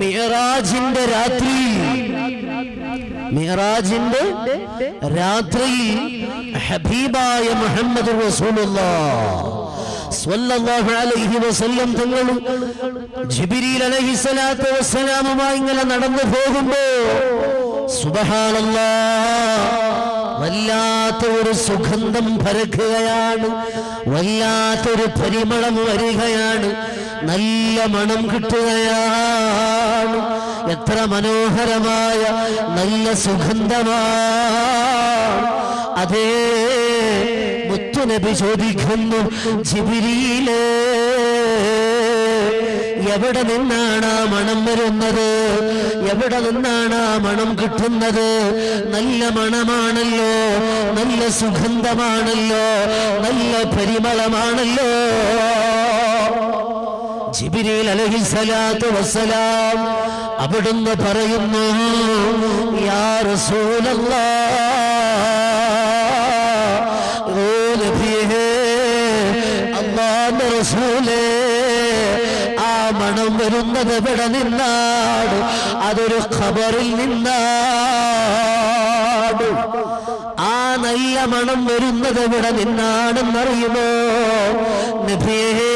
മിഹറാജിന്റെ രാത്രി. മിഹറാജിന്റെ രാത്രി ഹബീബായ മുഹമ്മദ് വസ്സലാമുമായി ഇങ്ങനെ നടന്നു പോകുമ്പോ സുബ്ഹാനല്ലാഹ് വല്ലാത്ത ഒരു സുഗന്ധം പരക്കുകയാണ്. വല്ലാത്തൊരു പരിമളം വരികയാണ്. നല്ല മണം കിട്ടുകയാണ്. എത്ര മനോഹരമായ നല്ല സുഗന്ധമാണ്. അതേ മുത്തുനബി ചോദിക്കുന്നു ജിബിരിയിലേ എവിടെ നിന്നാണ് ആ മണം വരുന്നത്? എവിടെ നിന്നാണ് ആ മണം കിട്ടുന്നത്? നല്ല മണമാണല്ലോ നല്ല സുഗന്ധമാണല്ലോ നല്ല പരിമളമാണല്ലോ. ജിബിരിൽ അലഹിസലാത്തു വസ്സലാം അവിടുന്ന് പറയുന്നു യാ റസൂലല്ലാ ഓ നബിയേ അല്ലാഹുവിന്റെ റസൂൽ വരുന്നത് ഇവിടെ നിന്നാണ് അതൊരു ഖബറിൽ നിന്നാണ് ആ നല്ല മണം വരുന്നത് ഇവിടെ നിന്നാണെന്നറിയുമോ? നബിയേ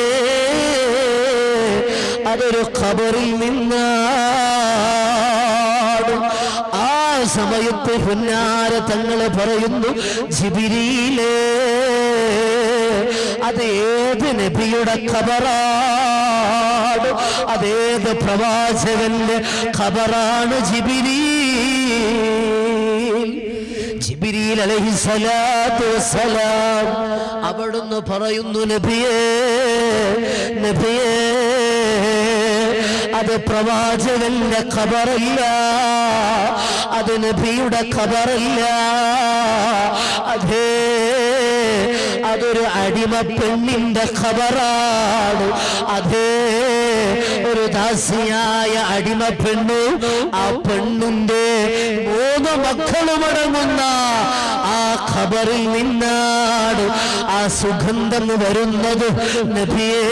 അതൊരു ഖബറിൽ നിന്നാണ് ആ സമയത്ത് പുന്നാര തങ്ങളെ പറയുന്നു ജിബിരിയിലേ അത് ഏത് നബിയുടെ ഖബറാണ്? അതേത് പ്രവാചകന്റെ ഖബറാണ് ജിബിരി ജിബിരിയിൽ അലഹിസലാത്തു വസ്സലാം അവിടുന്ന് പറയുന്നു നബിയേ നബിയേ അത് പ്രവാചകന്റെ ഖബറല്ല അത് നബിയുടെ ഖബറല്ല അതേ അതൊരു അടിമ പെണ്ണിന്റെ ഖബറാണ്. അതേ ഒരു ദാസിയായ അടിമ പെണ്ണു ആ പെണ്ണിന്റെ മൂന്ന് മക്കളും അടങ്ങുന്ന ആ ഖബറിൽ നിന്നാണ് ആ സുഗന്ധം വരുന്നത് നബിയേ.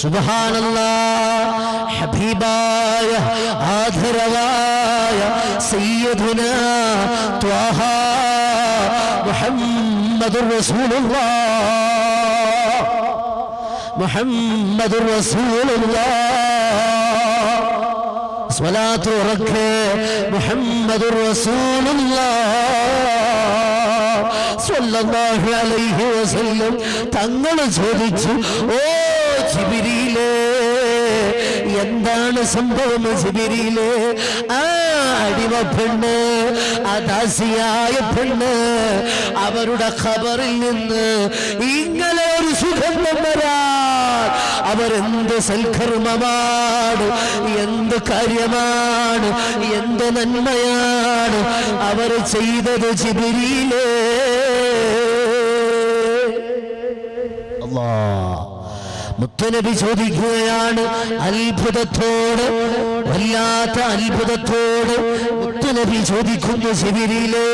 സുബാനല്ല ഹബീബായ ആദരവായ സയ്യിദുന ത്വാഹ മുഹമ്മദുർ റസൂലുള്ളാഹ് മുഹമ്മദുർ റസൂലുള്ളാഹ് സ്വലാത്ത് ഉറക്കെ മുഹമ്മദുർ റസൂലുള്ളാഹ് സ്വല്ലല്ലാഹു അലൈഹി വസല്ലം തങ്ങൾ ചോദിച്ചു ഓ ജിബിരിയിലേ എന്താണ് സംഭവം ജിബിരിയിലേ ആ അടിമ പെണ്ണ് അദാസിയായ ദാസിയായ പെണ്ണ് അവരുടെ ഖബറിൽ നിന്ന് ഇങ്ങനെ ഒരു സുഖം വരാ അവരെന്ത് സൽക്കർമ്മമാണ് എന്ത് കാര്യമാണ് എന്ത് നന്മയാണ് അവർ ചെയ്തത് ജിബിരിയിലേ. അല്ലാ മുത്തനബി ചോദിക്കുകയാണ് അത്ഭുതത്തോട് വല്ലാത്ത അത്ഭുതത്തോട് മുത്തുനബി ചോദിക്കുന്നു ശിബിരിയിലെ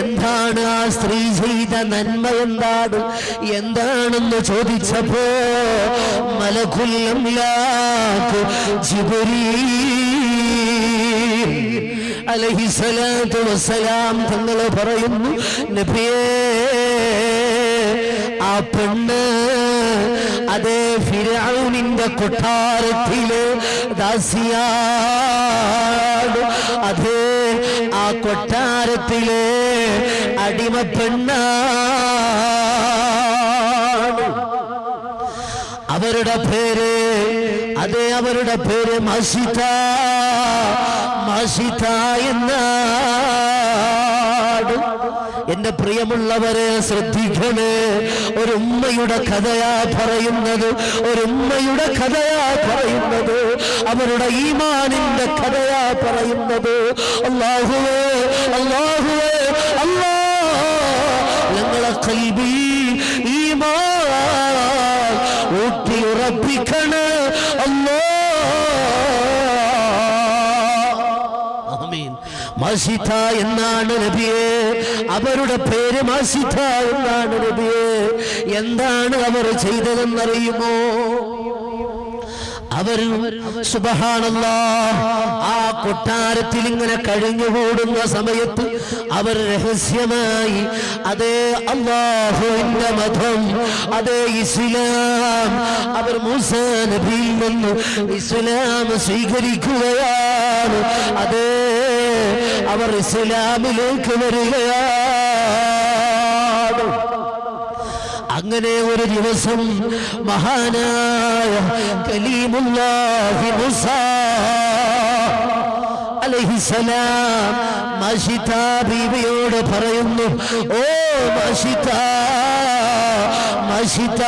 എന്താണ് ആ സ്ത്രീ ചെയ്ത നന്മ എന്താണ്? എന്താണെന്ന് ചോദിച്ചപ്പോ മലകുല്ലം അലഹിസലാത്തു വസ്സലാം തങ്ങൾ പറയുന്നു നബിയേ ആ പെണ്ണ് അതേ ഫിരൗനിന്റെ കൊട്ടാരത്തിലെ ദാസിയാണ് അതേ ആ കൊട്ടാരത്തിലെ അടിമ പെണ്ണാണ് അവരുടെ പേര് അതെ അവരുടെ പേര് മസിത മസിത എന്നാണ് എന്റെ പ്രിയമുള്ളവരെ ശ്രദ്ധിക്കണേ. ഒരു ഉമ്മയുടെ കഥയാ പറയുന്നത് ഒരു ഉമ്മയുടെ കഥയാ പറയുന്നത് അവരുടെ ഈമാനിന്റെ കഥയാ പറയുന്നത്. അള്ളാഹുവേ അള്ളാഹുവേ അല്ലാ. ഞങ്ങളെ കൽബി ഉറപ്പിക്കണേ അല്ലോ. മാസിത എന്നാണ് നബിയെ. അവരുടെ പേര് മാസിത എന്നാണ് നബിയെ? എന്താണ് അവർ ചെയ്തതെന്നറിയുമോ? അവർ സുബഹാനല്ല ആ കൊട്ടാരത്തിൽ ഇങ്ങനെ കഴിഞ്ഞുകൂടുന്ന സമയത്ത് അവർ രഹസ്യമായി അതേ അള്ളാഹുവിന്റെ മതം അതേ ഇസ്ലാം. അവർ മൂസാ നബിയിൽ നിന്ന് ഇസ്ലാം സ്വീകരിക്കുകയാണ്. അതേ അവർ ഇസ്ലാമിലേക്ക് വരികയാണ്. അങ്ങനെ ഒരു ദിവസം മഹാനായ കലീമുല്ലാഹി മുസ അലൈഹിസലാം മഷിത ബീവിയോട് പറയുന്നു ഓ മഷിത മഷിത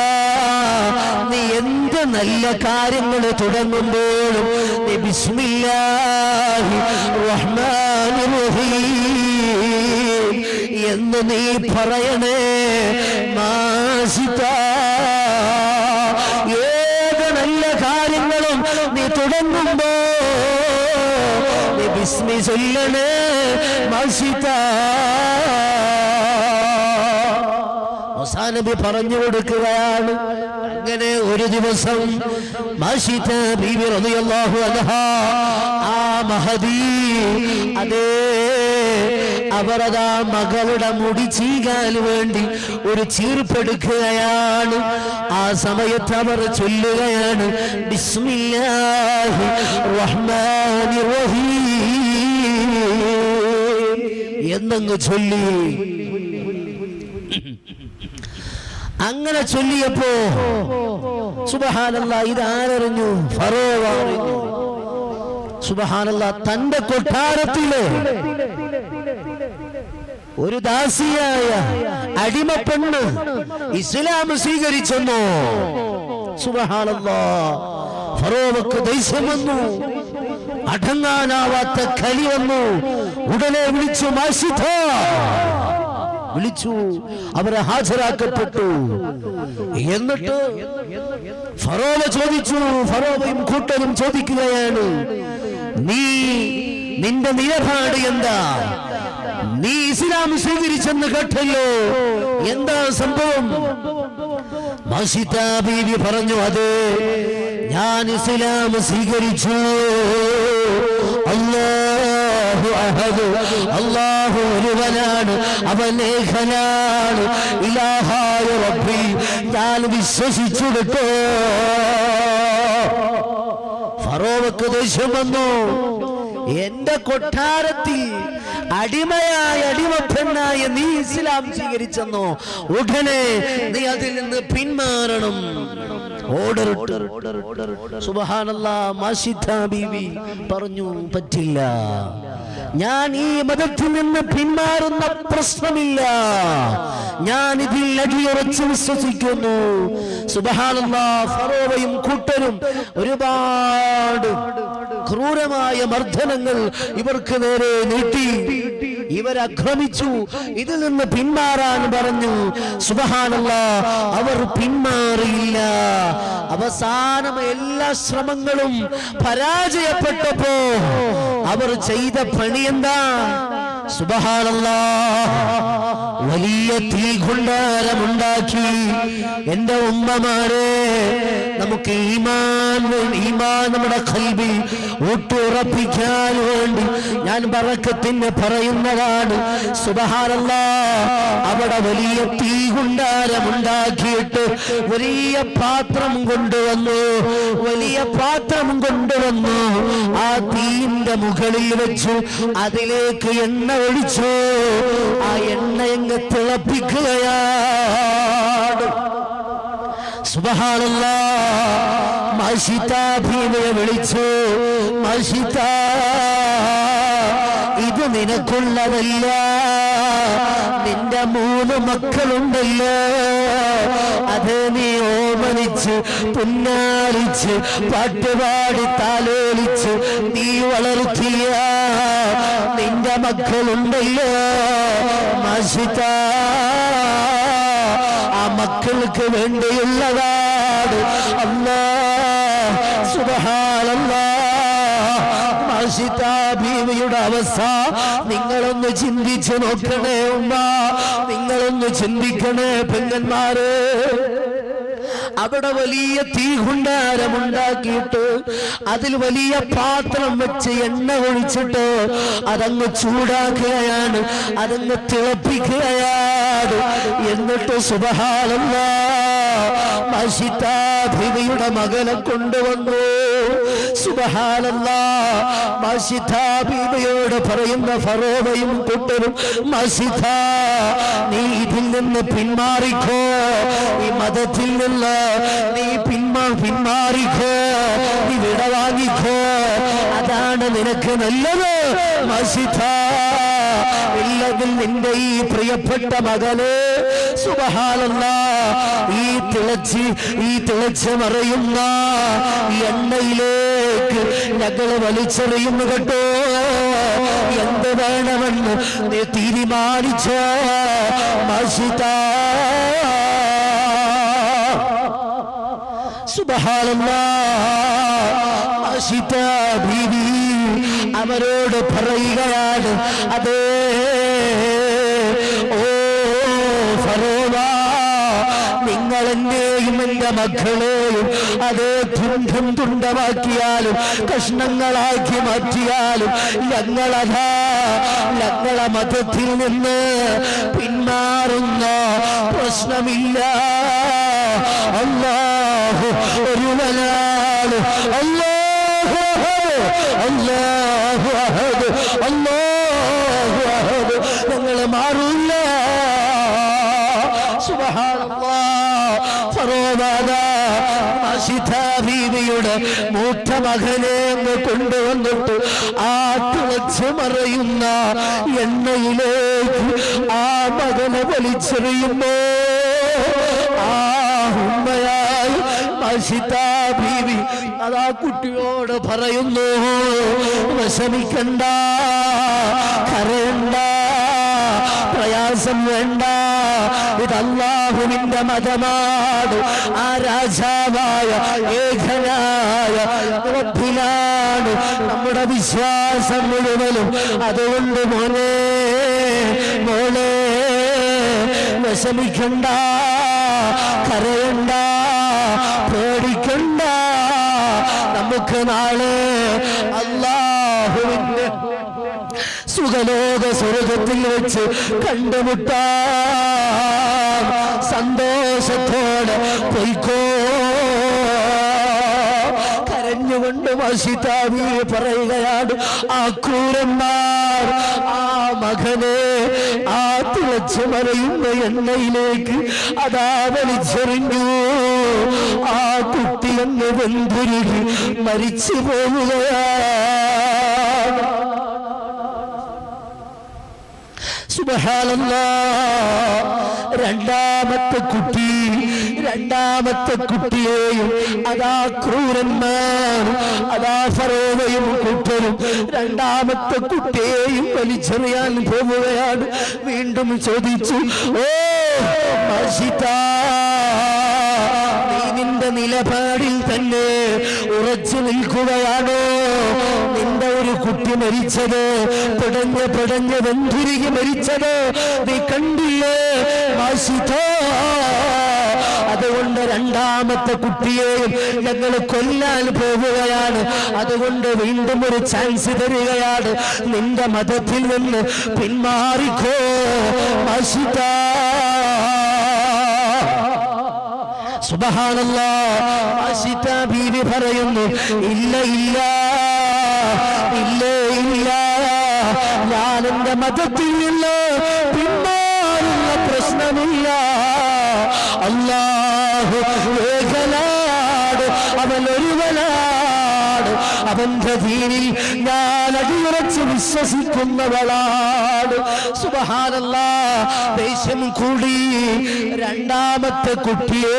നീ എന്ത് നല്ല കാര്യങ്ങൾ തുടങ്ങുമ്പോഴും നീ ബിസ്മില്ലാഹി റഹ്മാനിർ റഹീം എന്ന് നീ പറയണേ. മാസിത ഏത് നല്ല കാര്യങ്ങളും നീ തുടങ്ങുമ്പോ നീ ബിസ്മി ചൊല്ലണേ മാസിത നബി പറഞ്ഞു കൊടുക്കുകയാണ്. അങ്ങനെ ഒരു ദിവസം ആ മഹദി അതേ അവരതാ മകളുടെ മുടി ചീകാൻ വേണ്ടി ഒരു ചീർപ്പെടുക്കുകയാണ് ആ സമയത്ത് അവർ ചൊല്ലുകയാണ് ബിസ്മില്ലാഹി റഹ്മാനി റഹീം എന്നങ്ങ് ചൊല്ലി. അങ്ങനെ ചൊല്ലിയപ്പോ സുബഹാനല്ല ഇത് ആരറിഞ്ഞു ഫറോവ അറിഞ്ഞു. സുബഹാനല്ല തന്റെ കൊട്ടാരത്തിൽ ഒരു ദാസിയായ അടിമ പെണ്ണ് ഇസ്ലാം സ്വീകരിച്ചെന്നു? സുബഹാനല്ല. ഫറോവക്ക് വന്നു. അടങ്ങാനാവാത്ത കലി വന്നു. ഉടനെ വിളിച്ചു മാഷിഥ വിളിച്ചു. അവരെ ഹാജരാക്കപ്പെട്ടു. എന്നിട്ട് ഫറോവ ചോദിച്ചു ഫറോവയും കൂട്ടരും ചോദിക്കുകയാണ് നീ നിന്റെ നിലപാട് എന്താ? നീ ഇസ്ലാം സ്വീകരിച്ചെന്ന് കേട്ടല്ലോ. എന്താ സംഭവം? ബീവി പറഞ്ഞു അതെ ഞാൻ ഇസ്ലാം സ്വീകരിച്ചു. അല്ലാഹു അഹദ് അല്ലാഹു ഒരുവനാണ് അവൻ ഏകനാണ്. ഇലാഹായ റബ്ബി ഞാൻ വിശ്വസിച്ചു കേട്ടോ ഫറോവക്ക് ദേഷ്യം വന്നു. എന്റെ കൊട്ടാരത്തിൽ അടിമയായ അടിമ പെണ്ണായ നീ ഇസ്ലാം സ്വീകരിച്ചെന്നോ? ഉടനെ നീ അതിൽ നിന്ന് പിന്മാറണം. ബീവി പറഞ്ഞു പറ്റില്ല. ഞാൻ ഈ മതത്തിൽ നിന്ന് പിന്മാറുന്ന പ്രശ്നമില്ല. ഞാൻ ഇതിൽ അടിയുറച്ച് വിശ്വസിക്കുന്നു. സുബഹാനല്ല ഫറോവയും കൂട്ടരും ഒരുപാട് ക്രൂരമായ മർദ്ദനങ്ങൾ ഇവർക്ക് നേരെ നീട്ടി. ഇവരക്രമിച്ചു ഇതിൽ നിന്ന് പിന്മാറാൻ പറഞ്ഞു. സുബഹാനല്ല അവർ പിന്മാറിയില്ല. അവസാനം എല്ലാ ശ്രമങ്ങളും പരാജയപ്പെട്ടപ്പോ അവർ ചെയ്ത പണി എന്താ? വലിയ തീ കൊണ്ടാരമുണ്ടാക്കി എന്റെ ഉമ്മമാരെ നമുക്ക് ഈമാൻ ഈമാൻ നമ്മുടെ കൽവി ഊട്ടുറപ്പിക്കാൻ വേണ്ടി ഞാൻ പറക്കത്തിന് പറയുന്നതാണ്. സുബഹാനല്ല അവിടെ വലിയ തീ കൊണ്ടാരമുണ്ടാക്കിയിട്ട് വലിയ പാത്രം കൊണ്ടുവന്നു. വലിയ പാത്രം കൊണ്ടുവന്നു. ആ തീന്റെ മുകളിൽ വെച്ചു അതിലേക്ക് എണ്ണ ഒഴിച്ചു ആ എണ്ണ എങ്ങ് തിളപ്പിക്കുകയാണ്. സുബഹാനല്ല. മഷിത ഭീമയെ വിളിച്ചു. മഷിത ഇത് നിനക്കുള്ളതല്ല. നിന്റെ മൂന്ന് മക്കളുണ്ടല്ലോ. അത് നീ ഓമനിച്ച് പുന്നാരിച്ച് പാട്ടുപാടി താലോലിച്ച് നീ വളർത്തിയ നിന്റെ മക്കളുണ്ടല്ലോ. മസിത ആ മക്കൾക്ക് വേണ്ടിയുള്ളതാണ്. അല്ലാ സുബഹാനല്ലാ. ബീവിയുടെ അവസ്ഥ നിങ്ങളൊന്ന് ചിന്തിച്ചു നോക്കണേ ഉമ്മ. നിങ്ങളൊന്ന് ചിന്തിക്കണേ പെങ്ങന്മാരെ. അവിടെ വലിയ തീ തീകുണ്ടാരമുണ്ടാക്കിയിട്ട് അതിൽ വലിയ പാത്രം വെച്ച് എണ്ണ ഒഴിച്ചിട്ട് അതങ്ങ് ചൂടാക്കുകയാണ് അതങ്ങ് തിളപ്പിക്കുകയാണ്. എന്നിട്ട് സുബഹാലല്ല മഷിതാഭിയുടെ മകനെ കൊണ്ടുവന്നു. മഷിതാഭിയോട് പറയുന്ന ഫറോവയും കുട്ടരും മസിദ നീ ഇതിൽ നിന്ന് പിന്മാറിക്കോ. ഈ മതത്തിൽ നിന്ന് നീ പിന്മാ പിന്മാറിക്കോ. നീ വിടവാങ്ങിക്കോ. അതാണ് നിനക്ക് നല്ലത് മഷിത ഇല്ലെങ്കിൽ നിന്റെ ഈ പ്രിയപ്പെട്ട മകന് സുബഹാലല്ല ഈ തിളച്ച് ഈ തിളച്ച് മറയുന്ന എണ്ണയിലേക്ക് ഞങ്ങൾ വലിച്ചെറിയുന്നു കേട്ടോ. എന്ത് വേണമെന്ന് നീ തീരുമാനിച്ചോ? മഷിതാ ബീവി. അവരോട് പറയുകയാണ് അതേ ഓ നിങ്ങൾ എന്റെ മക്കളെയും അതേ തുണ്ടം തുണ്ടമാക്കിയാലും കഷ്ണങ്ങളാക്കി മാറ്റിയാലും ഞങ്ങളതാ ഞങ്ങളെ മതത്തിൽ നിന്ന് പിന്മാറുന്ന പ്രശ്നമില്ല. അല്ലാഹു ഒരുവനാണ് ബീവിയുടെ മൂത്ത മകനെ കൊണ്ടുവന്നിട്ട് ആ തിളച്ച് മറയുന്ന എണ്ണയിലേക്ക് ആ മകനെ വലിച്ചെറിയുമ്പോ ആ ഉമ്മയായി മഷിതാ ബീവി അതാ കുട്ടിയോട് പറയുന്നു വിഷമിക്കണ്ട കരയണ്ട പ്രയാസം വേണ്ട. ഇതല്ലാഹുവിന്റെ മതമാണ്. ആ രാജാവായ ഏകനായ റബ്ബിലാണ്. നമ്മുടെ വിശ്വാസം മുഴുവനും അതുകൊണ്ട് മോനെ മോളെ വിഷമിക്കണ്ട കരയണ്ട പേടിക്കണ്ട. നമുക്ക് നാളെ അള്ളാഹുവിന്റെ സുഖലോക സ്വർഗത്തിൽ വെച്ച് കണ്ടുമുട്ടാ. സന്തോഷത്തോടെ പൊയ്ക്കോ. കരഞ്ഞുകൊണ്ട് മഷിതാവി പറയുകയാണ് ആ ക്രൂരന്മാർ ആ മകനെ ആ തിളച്ചു മറയുന്ന എണ്ണയിലേക്ക് അതാ വലിച്ചെറിഞ്ഞു. ആ കുട്ടിയെന്ന് വെന്തുരുകി മരിച്ചു പോവുകയാണ് രണ്ടാമത്തെ കുട്ടി രണ്ടാമത്തെ കുട്ടിയെയും അതാ ക്രൂരന്മാർ അതാ ഫറോവയും കൂട്ടരും. രണ്ടാമത്തെ കുട്ടിയെയും വലിച്ചെറിയാൻ പോവുകയാണ് വീണ്ടും ചോദിച്ചു ഓ മഷിതാ നീ നിന്റെ നിലപാടിൽ തന്നെ ഉറച്ചു നിൽക്കുകയാണോ? കുട്ടി മരിച്ചത്. പിടഞ്ഞ് പിടഞ്ഞ് വെന്തുരുകി മരിച്ചത്. നീ കണ്ടില്ലേ? മാഷിതോ. അതുകൊണ്ട് രണ്ടാമത്തെ കുട്ടിയെയും ഞങ്ങൾ കൊല്ലാൻ പോവുകയാണ്. അതുകൊണ്ട് വീണ്ടും ഒരു ചാൻസ് തരികയാണ്. നിന്റെ മതത്തിൽ നിന്ന് പിന്മാറിക്കോ മാഷിതാ. സുബഹാനല്ലാ. ആശിത ബീവി പറയുന്നു ഇല്ല ഇല്ല. ഇല്ലേ ഇല്ല. ഞാൻ എന്റെ മതത്തിൽ നിന്ന് പിന്മാറുന്ന പ്രശ്നമില്ല. അല്ലാഹു ഏകനാട് അവൻ ഒരുവനാട്. അവന്റെ ദീനിൽ ഞാൻ അടിയുറച്ച് വിശ്വസിക്കുന്നവളാണ്. സുബഹാനല്ല ദേഷ്യം കൂടി രണ്ടാമത്തെ കുട്ടിയെ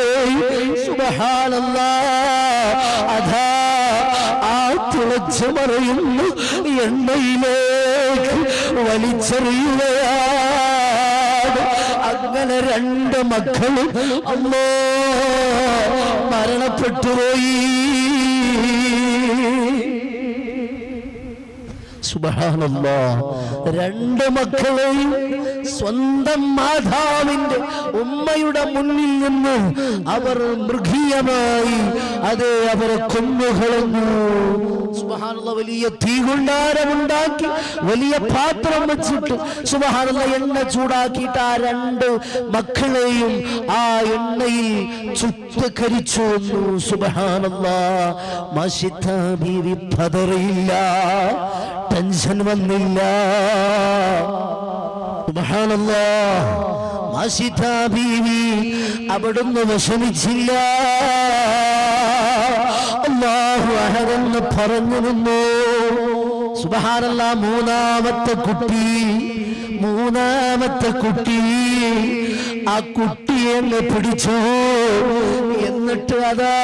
സുബഹാനല്ല അതാ തിളച്ചു പറയുന്നു എണ്ണയിലേക്ക് വലിച്ചെറിയുകയാണ്. അങ്ങനെ രണ്ട് മക്കളും അമ്മോ മരണപ്പെട്ടുപോയി സുബഹാനല്ലാ. രണ്ട് മക്കളെയും സ്വന്തം മാതാവിന്റെ ഉമ്മയുടെ മുന്നിൽ നിന്ന് അവർ മൃഗീയമായി അതെ അവരെ കൊന്നുകളഞ്ഞു. സുബ്ഹാനല്ലാ വലിയ തീകുണ്ടാരമുണ്ടാക്കി വലിയ പാത്രം വെച്ചിട്ട് സുബഹാനുള്ള എണ്ണ ചൂടാക്കിയിട്ട് ആ രണ്ട് മക്കളെയും ആ എണ്ണയിൽ ചുത്തുകരിച്ചു സുബഹാനുള്ള മഷിത ബീവി പതറിയില്ല ടെൻഷൻ വന്നില്ല. ബീവി അവിടുന്ന് വിഷമിച്ചില്ല. അള്ളാഹു അഹരെന്ന് പറഞ്ഞു നിന്നു. സുബഹാനല്ല മൂന്നാമത്തെ കുട്ടി. മൂന്നാമത്തെ കുട്ടി. ആ കുട്ടിയെന്നെ പിടിച്ചോ പിടിച്ചു. എന്നിട്ട് അതാ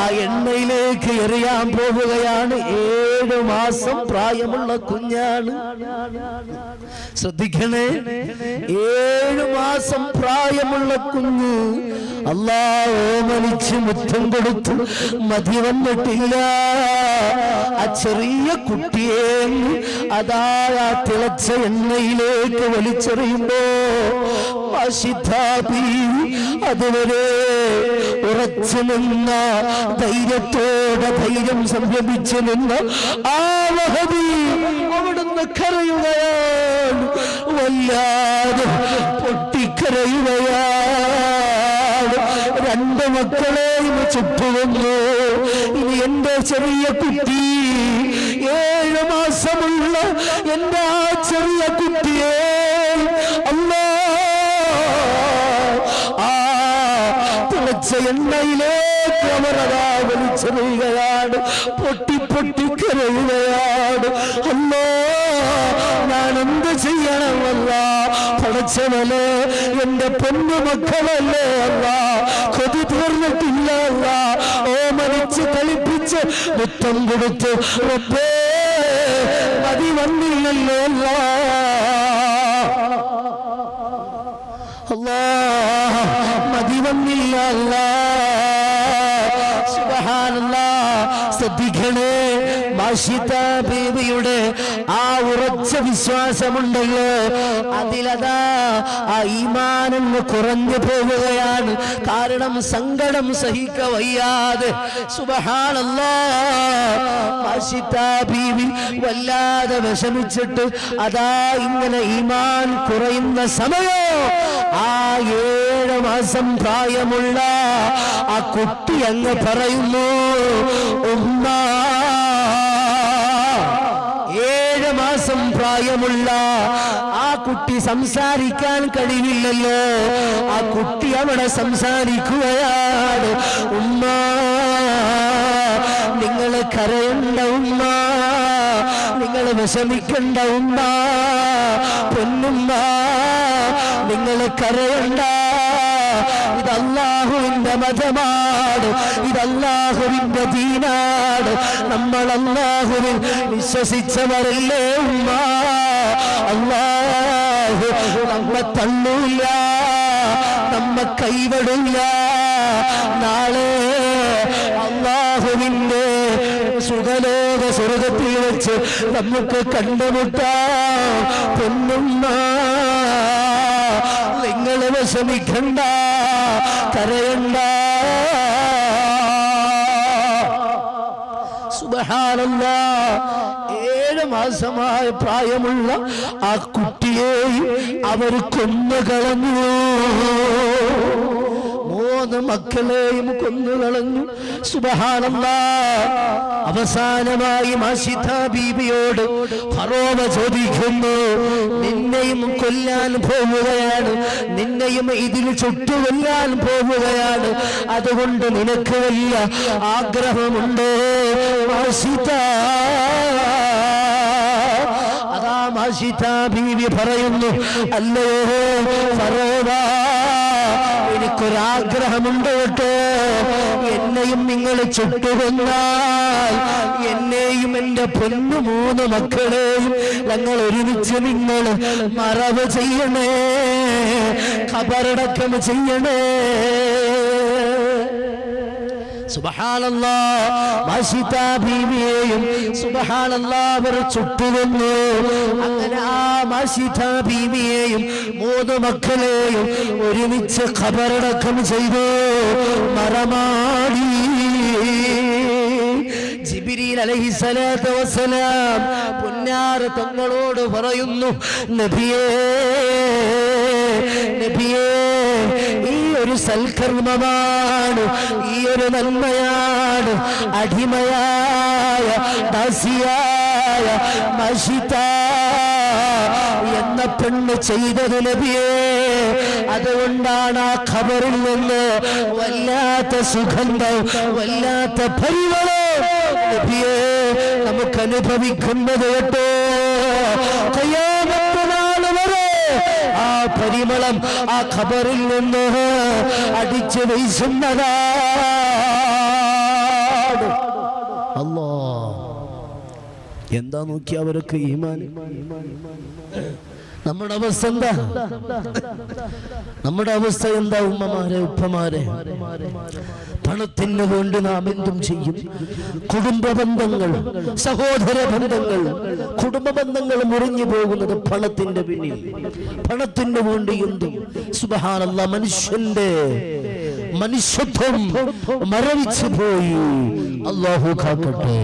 ആ എണ്ണയിലേക്ക് എറിയാൻ പോവുകയാണ്. ഏഴു മാസം പ്രായമുള്ള കുഞ്ഞാണ്. ശ്രദ്ധിക്കണേ. ഏഴു മാസം പ്രായമുള്ള കുഞ്ഞ് അല്ലാ ഓമനിച്ച് മുറ്റം കൊടുത്തു മതി വന്നിട്ടില്ല. ചെറിയ കുട്ടിയെ അതാ തിളച്ച എണ്ണയിലേക്ക് വലിച്ചെറിയുമ്പോ അതുവരെ ഉറച്ചു നിന്ന ധൈര്യത്തോടെ ധൈര്യം സംരംഭിച്ചു നിന്ന ആ മഹതി അവിടുന്ന് കരയുകയാണ് വല്ലാതെ പൊട്ടിക്കരയുകയാണ്. രണ്ട് മക്കളെയും ചുറ്റുവന്നു. ഇനി എന്റെ ചെറിയ കുട്ടി ഏഴ് മാസമുള്ള എന്റെ ആ ചെറിയ കുട്ടിയെ തിളച്ച എണ്ണയിലേക്ക് അവർ അതാ വലിച്ചെറിയുകയാണ്. പൊട്ടി പൊട്ടി കരയുകയാണ്. അല്ലോ ഞാൻ എന്ത് ചെയ്യണമല്ല? പടച്ചവന് എന്റെ പൊന്നു മക്കളല്ലേ അല്ല? കൊതി തീർന്നിട്ടില്ല അല്ല? ഓമനിച്ച് കളിപ്പിച്ച് മുറ്റം കൊടുത്ത് റബ്ബേ മതി വന്നില്ലല്ലോ അല്ല? അല്ലാ സുബ്ഹാനല്ലാ. ശ്രദ്ധിക്കണേ. മാഷിത ബീവിയുടെ ആ ഉറച്ച വിശ്വാസമുണ്ടല്ലോ. അതിലതാ ആ ഈമാനെന്ന് കുറഞ്ഞു പോവുകയാണ് കാരണം സങ്കടം സഹിക്ക വയ്യാതെ. സുബഹാനല്ലാ. മാഷിത ബീവി വല്ലാതെ വിഷമിച്ചിട്ട് അതാ ഇങ്ങനെ ഈമാൻ കുറയുന്ന സമയോ? ആ ഏഴ് മാസം പ്രായമുള്ള ആ കുട്ടി അങ്ങ് പറയുന്നു ഉമ്മ പ്രായമുള്ള ആ. കുട്ടി സംസാരിക്കാൻ കഴിയില്ലല്ലോ ആ കുട്ടി അവിടെ സംസാരിക്കുകയാണ്. ഉമ്മ നിങ്ങൾ കരയണ്ട ഉമ്മ നിങ്ങൾ വിഷമിക്കണ്ട ഉമ്മ പൊന്നുമ്മ നിങ്ങൾ കരയണ്ട. ഇത് അള്ളാഹുവിന്റെ മതമാണ് ഇത് അള്ളാഹുവിന്റെ ദീനാണ്. നമ്മൾ അല്ലാഹുവിൽ വിശ്വസിച്ചവരല്ലേ ഉമ്മ? അള്ളാഹു നമ്മെ തള്ളൂല്ല നമ്മ കൈവിടില്ല. നാളെ അല്ലാഹുവിന്റെ സുഖലോക സ്വർഗത്തിൽ വെച്ച് നമുക്ക് കണ്ടുമുട്ടാം. പൊന്നുമ്മ നിങ്ങൾ വിഷമിക്കണ്ട കരയണ്ട. സുബഹാനല്ല ഏഴ് മാസമായ പ്രായമുള്ള ആ കുട്ടിയെ അവർ കൊന്നുകളഞ്ഞു. മൂന്ന് മക്കളെയും കൊന്നുകളഞ്ഞു സുബഹാനല്ല. അവസാനമായി മാഷിത ബീബിയോട് ഫറോവ ചോദിക്കുന്നു നിന്നെയും കൊല്ലാൻ പോവുകയാണ്. നിന്നെയും ഇതിൽ ചുട്ടുകൊല്ലാൻ പോവുകയാണ്. അതുകൊണ്ട് നിനക്ക് വലിയ ആഗ്രഹമുണ്ടോ മാഷിത അതാ മാഷിത ബീവി പറയുന്നു അല്ലയോ ഫറോവ എനിക്കൊരാഗ്രഹമുണ്ട് കേട്ടോ എന്നെയും നിങ്ങൾ ചുട്ടുകൊന്നാൽ. എന്നെയും എന്റെ പൊന്നു മൂന്ന് മക്കളെയും ഞങ്ങൾ ഒരുമിച്ച് നിങ്ങൾ മറവ് ചെയ്യണേ. ഖബറടക്കം ചെയ്യണേ. മക്കളെയും ഒരുമിച്ച് ഖബറടക്കം ചെയ്തു. മറമാടി. ജിബിരിൽ അലൈഹിസ്സലാത്തു വസലാം പുന്നാര തങ്ങളോട് പറയുന്നു നബിയേ നബിയേ ഈ ഒരു സൽക്കർമ്മമാണ് ഈ ഒരു നന്മയാണ് അടിമയായ ദാസിയായ മഷിത എന്ന പെണ്ണ് ചെയ്തത് നബിയേ. അതുകൊണ്ടാണ് ആ ഖബറിൽ നിന്ന് വല്ലാത്ത സുഗന്ധം വല്ലാത്ത ഫലികളോ നബിയേ നമുക്ക് അനുഭവിക്കുന്നത് കേട്ടോ. പരിമളം ആ ഖബറിൽ നിന്ന് അടിച്ചു വീശുന്നതാണ് അല്ലോ എന്താ നോക്കി അവരൊക്കെ ഈമാൻ? നമ്മുടെ അവസ്ഥ എന്താ? നമ്മുടെ അവസ്ഥ എന്താ ഉമ്മമാരെ ഉപ്പമാരെ? പണത്തിന് വേണ്ടി നാം എന്തും ചെയ്യും. കുടുംബ ബന്ധങ്ങൾ സഹോദര ബന്ധങ്ങൾ കുടുംബ ബന്ധങ്ങൾ മുറിഞ്ഞു പോകുന്നത് പണത്തിന്റെ പിന്നിൽ. പണത്തിന് വേണ്ടി എന്തും. സുബഹാനല്ല മനുഷ്യന്റെ മനുഷ്യത്വം മരവിച്ചു പോയി. അള്ളാഹു കാക്കട്ടെ.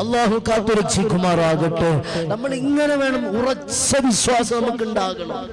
അള്ളാഹു കാത്തുരക്ഷിക്കുമാറാകട്ടെ. നമ്മൾ ഇങ്ങനെ വേണം ഉറച്ച വിശ്വാസം നമുക്ക് ഉണ്ടാകണം